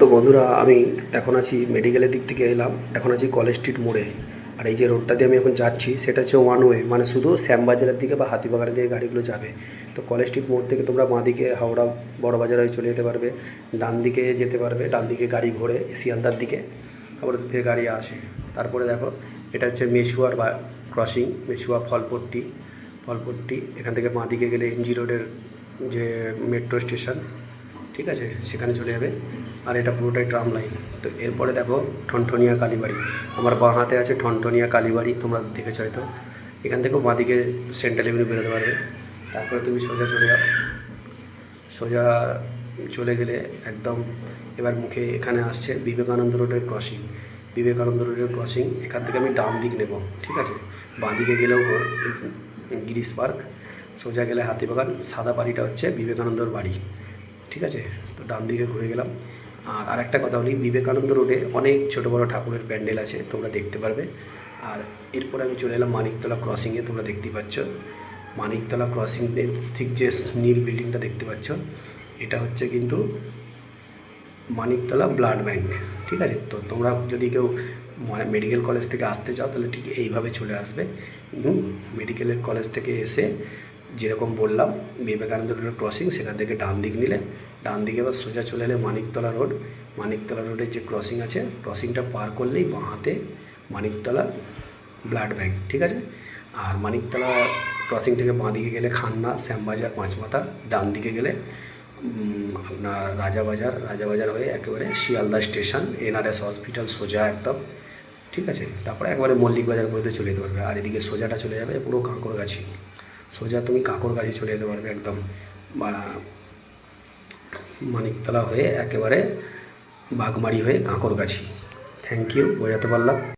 তো বন্ধুরা, আমি এখন আছি মেডিকেলের দিক থেকে এলাম। এখন আছি কলেজ স্ট্রিট মোড়ে। আর এই যে রোডটা দিয়ে আমি এখন যাচ্ছি, সেটা হচ্ছে ওয়ান ওয়ে মানে শুধু শ্যামবাজারের দিকে বা হাতিবাগানের দিকে গাড়িগুলো যাবে। তো কলেজ স্ট্রিট মোড় থেকে তোমরা বাঁ দিকে হাওড়া বড় বাজার হয়ে চলে যেতে পারবে ডান দিকে যেতে পারবে ডান দিকে গাড়ি ঘোরে শিয়ালদার দিকে, আবার ওদিক থেকে গাড়ি আসে। তারপরে দেখো, এটা হচ্ছে মেশুয়ার বা ক্রসিং মেশুয়া ফলপট্টি। ফলপট্টি, এখান থেকে বাঁ দিকে গেলে এমজি রোডের যে মেট্রো স্টেশন ঠিক আছে? সেখানে চলে যাবে। আর এটা পুরোটাই ট্রাম লাইন তো এরপরে দেখো, ঠনঠনিয়া কালীবাড়ি। আমার বাঁ হাতে আছে ঠনঠনিয়া কালীবাড়ি, তোমরা দেখেছ হয়তো। এখান থেকেও বাঁদিকে সেন্ট্রাল এভিনিউ বেরোতে পারবে। তারপরে তুমি সোজা চলে যাও। সোজা চলে গেলে একদম এবার মুখে এখানে আসছে বিবেকানন্দ রোডের ক্রসিং বিবেকানন্দ রোডের ক্রসিং এখান থেকে আমি ডান দিক নেব, ঠিক আছে? বাঁ দিকে গেলেও গিরিশ পার্ক। সোজা গেলে হাতিবাগান, সাদা বাড়িটা হচ্ছে বিবেকানন্দর বাড়ি। ঠিক আছে? তো ডান দিকে ঘুরে গেলাম। আর আরেকটা কথা বলি, বিবেকানন্দ রোডে অনেক ছোটো বড়ো ঠাকুরের প্যান্ডেল আছে, তোমরা দেখতে পারবে। আর এরপর আমি চলে এলাম মানিকতলা ক্রসিংয়ে তোমরা দেখতে পাচ্ছ। মানিকতলা ক্রসিং ঠিক যে নীল বিল্ডিংটা দেখতে পাচ্ছ, এটা হচ্ছে কিন্তু মানিকতলা ব্লাড ব্যাংক ঠিক আছে? তো তোমরা যদি কেউ মেডিকেল কলেজ থেকে আসতে চাও, তাহলে ঠিক এইভাবে চলে আসবে। মেডিকেলের কলেজ থেকে এসে যেরকম বললাম বিবেকানন্দ রোডের ক্রসিং সেখান থেকে ডান দিক নিলে, ডান দিকে এবার সোজা চলে এলে মানিকতলা রোড মানিকতলা রোডের যে ক্রসিং আছে ক্রসিংটা পার করলেই বাঁ হাতে মানিকতলা ব্লাড ব্যাংক, ঠিক আছে? আর মানিকতলা ক্রসিং থেকে বাঁ দিকে গেলে খান্না, শ্যামবাজার, পাঁচমাথা, ডান দিকে গেলে আপনার রাজাবাজার রাজাবাজার হয়ে একেবারে শিয়ালদা স্টেশন, এনআরএস হসপিটাল সোজা একদম, ঠিক আছে? তারপরে একবারে মল্লিক বাজার পর্যন্ত চলে যেতে পারবে। আর এদিকে সোজাটা চলে যাবে পুরো কাঁকড়গাছি। সোজা তুমি কাকর গাছে চলে যেতে পারবে একদম, বা মানিকতলা হয়ে একেবারে বাগমারি হয়ে কাঁকড়গাছি থ্যাংক ইউ বোঝাতে পারলাম।